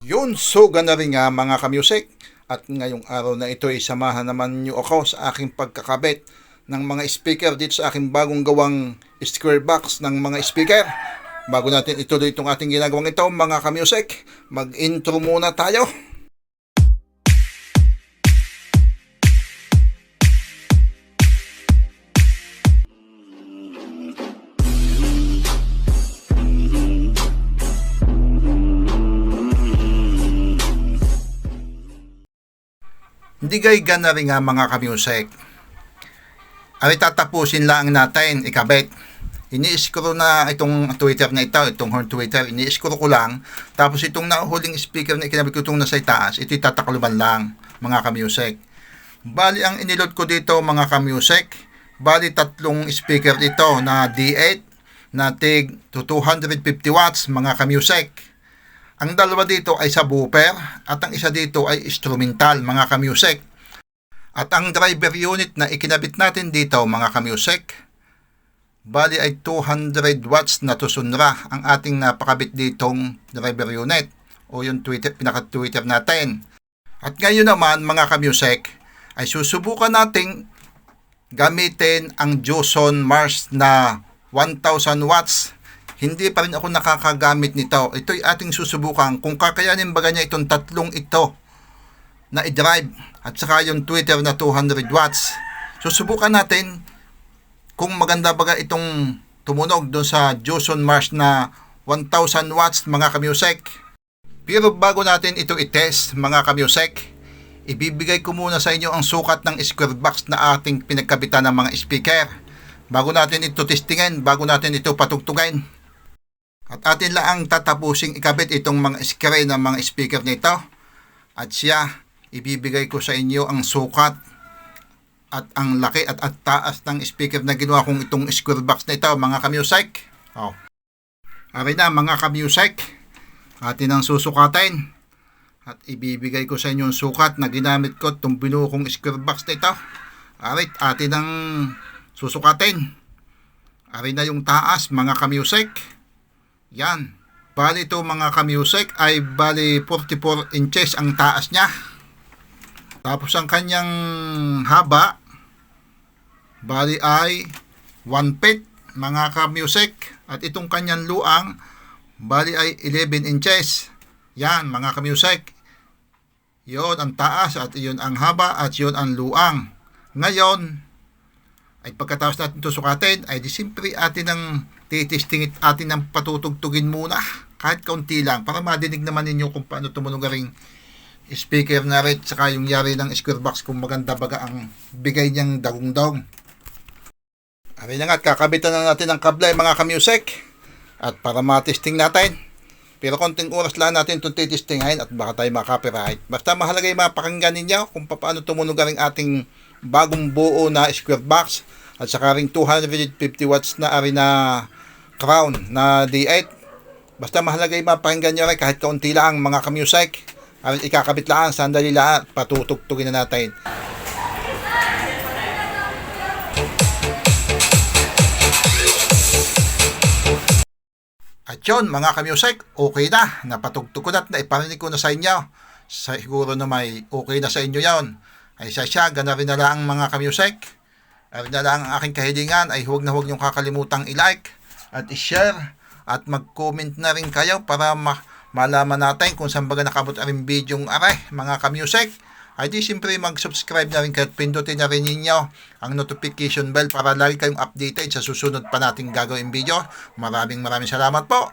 Yun, so ganda rin nga mga kamusik. At ngayong araw na ito ay samahan naman niyo ako sa aking pagkakabit ng mga speaker dito sa aking bagong gawang square box ng mga speaker. Bago natin ituloy itong ating ginagawang ito, mga kamusik, mag-intro muna tayo. Hindi gay gana rin nga mga kamusik. Ay tatapusin lang natin, ikabit. Ini-scroll na itong Twitter na ito, itong horn Twitter, ini-scroll ko lang. Tapos itong nahuling speaker na ikinabit ko itong nasa itaas, ito tatakluban lang, mga kamusik. Bali, ang inilot ko dito, mga kamusik, bali tatlong speaker dito na D8 na tig to 250 watts, mga kamusik. Ang dalawa dito ay subwoofer at ang isa dito ay instrumental, mga kamusik. At ang driver unit na ikinabit natin dito, mga kamusik, bali ay 200 watts na tusunra ang ating napakabit ditong driver unit o yung Twitter, pinaka-Twitter natin. At ngayon naman, mga kamusik, ay susubukan nating gamitin ang Joson Mars na 1000 watts hindi pa rin ako nakakagamit nito. Ito'y ating susubukan kung kakayanin ba niya itong tatlong ito na i-drive at saka yung Twitter na 200 watts. Susubukan natin kung maganda baga itong tumunog doon sa Joson Mars na 1000 watts mga kamusek. Pero bago natin ito i-test mga kamusek, ibibigay ko muna sa inyo ang sukat ng square box na ating pinagkabitan ng mga speaker. Bago natin ito testingin, bago natin ito patugtugin. At atin lang ang tatapusing ikabit itong mga screen ng mga speaker nito. At siya, ibibigay ko sa inyo ang sukat at ang laki at, at taas ng speaker na ginawa kong itong square box na ito, mga kamusik. Oh. Aray na, mga kamusik. Atin ang susukatin. At ibibigay ko sa inyo ang sukat na ginamit ko itong binuo kong square box na ito. Aray, atin ang susukatin. Aray na yung taas, mga kamusik. Yan. Bali ito mga kamusik ay bali 44 inches ang taas niya. Tapos ang kanyang haba bali ay 1 feet mga kamusik. At itong kanyang luang bali ay 11 inches. Yan mga kamusik. Yon ang taas at yun ang haba at yun ang luang. Ngayon, ay pagkatapos natin ito sukatin, ay di simpre atin ang titistingit atin ang patutugtugin muna kahit kaunti lang para madinig naman ninyo kung paano tumunog ring speaker na rin saka yung yari ng square box kung maganda baga ang bigay niyang dagong-dagong. Ari na nga at kakabitan na natin ang kable mga kamusik at para matesting natin. Pero konting oras lang natin itong titistingahin at baka tayo makapiright. Basta mahalaga yung mapakinggan ninyo kung paano tumunog ang ating bagong buo na square box at saka ring 250 watts na ari na crown na D8 basta mahalaga yung mapakinggan nyo rin kahit kaunti lang mga kamusik at ikakabit lang sandali lang patutugtugin na natin. At yun mga kamusik okay na. Napatugtog ko na at naiparinig ko na sa inyo. Siguro na may okay na sa inyo yon ay siya gana rin na lang mga kamusik ay na lang ang aking kahilingan ay huwag na huwag niyong kakalimutang i-like at i-share at mag-comment na rin kayo para ma- malaman natin kung saan baga nakabot ang video ng aray mga kamusik ay di siyempre mag-subscribe na rin kahit pindutin na rin ninyo ang notification bell para lagi kayong updated sa susunod pa nating gagawin video. Maraming maraming salamat po.